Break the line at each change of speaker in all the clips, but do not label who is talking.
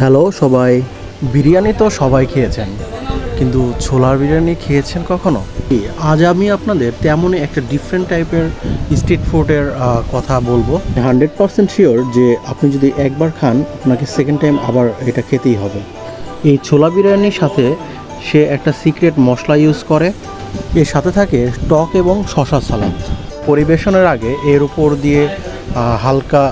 Hello, সবাই। বিরিয়ানি তো সবাই খেয়েছেন, কিন্তু ছোলার বিরিয়ানি খেয়েছেন কখনো? আজ আমি আপনাদের তেমনই একটা ডিফারেন্ট টাইপের স্ট্রিট ফুডের কথা বলব। হান্ড্রেড পারসেন্ট শিওর যে আপনি যদি একবার খান, আপনাকে সেকেন্ড টাইম আবার এটা খেতেই হবে। এই ছোলা বিরিয়ানির সাথে সে একটা সিক্রেট মশলা ইউজ করে। এর সাথে থাকে টক এবং শশা সালাদ পরিবেশনের আগে এর উপর দিয়ে হালকা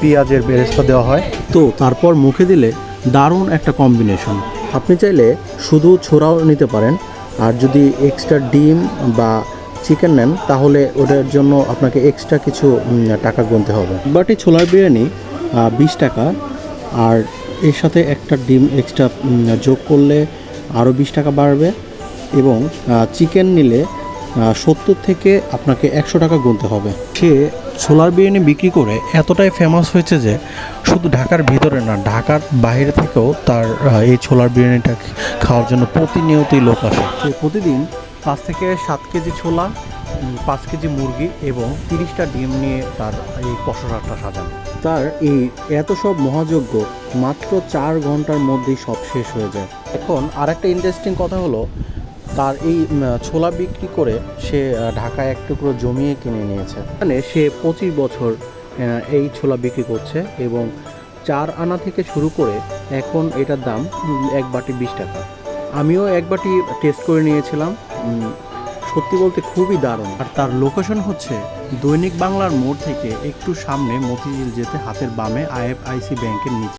পেঁয়াজের বেরেস্তা দেওয়া হয়। তো তারপর মুখে দিলে দারুণ একটা কম্বিনেশন আপনি চাইলে শুধু ছোড়াও নিতে পারেন। আর যদি এক্সট্রা ডিম বা চিকেন নেন, তাহলে ওটার জন্য আপনাকে এক্সট্রা কিছু টাকা গুনতে হবে। বাটি ছোলার বিরিয়ানি বিশ টাকা। আর এর সাথে একটা ডিম এক্সট্রা যোগ করলে আরও বিশ টাকা বাড়বে। এবং চিকেন নিলে সত্তর থেকে আপনাকে একশো টাকা গুনতে হবে। সে ছোলার বিরিয়ানি বিক্রি করে এতটাই ফেমাস হয়েছে যে শুধু ঢাকার ভিতরে না ঢাকার বাইরে থেকেও তার এই ছোলার বিরিয়ানিটা খাওয়ার জন্য প্রতিনিয়তই লোক আসে। সে প্রতিদিন পাঁচ থেকে সাত কেজি ছোলা পাঁচ কেজি মুরগি এবং তিরিশটা ডিম নিয়ে তার এই পশরাটা সাজান। তার এই এত সব মহাযজ্ঞ মাত্র চার ঘণ্টার মধ্যেই সব শেষ হয়ে যায়। এখন আরেকটা ইন্টারেস্টিং কথা হলো তার এই ছোলা বিক্রি করে সে ঢাকায় এক টুকরো জমিয়ে কিনে নিয়েছে। মানে সে পঁচিশ বছর এই ছোলা বিক্রি করছে এবং চার আনা থেকে শুরু করে এখন এটার দাম এক বাটি বিশ টাকা। আমিও এক বাটি টেস্ট করে নিয়েছিলাম সত্যি বলতে খুবই দারুণ। আর তার লোকেশন হচ্ছে দৈনিক বাংলার মোড় থেকে একটু সামনে মতিঝিল যেতে হাতের বামে আইএফআইসি ব্যাংকের নিচে।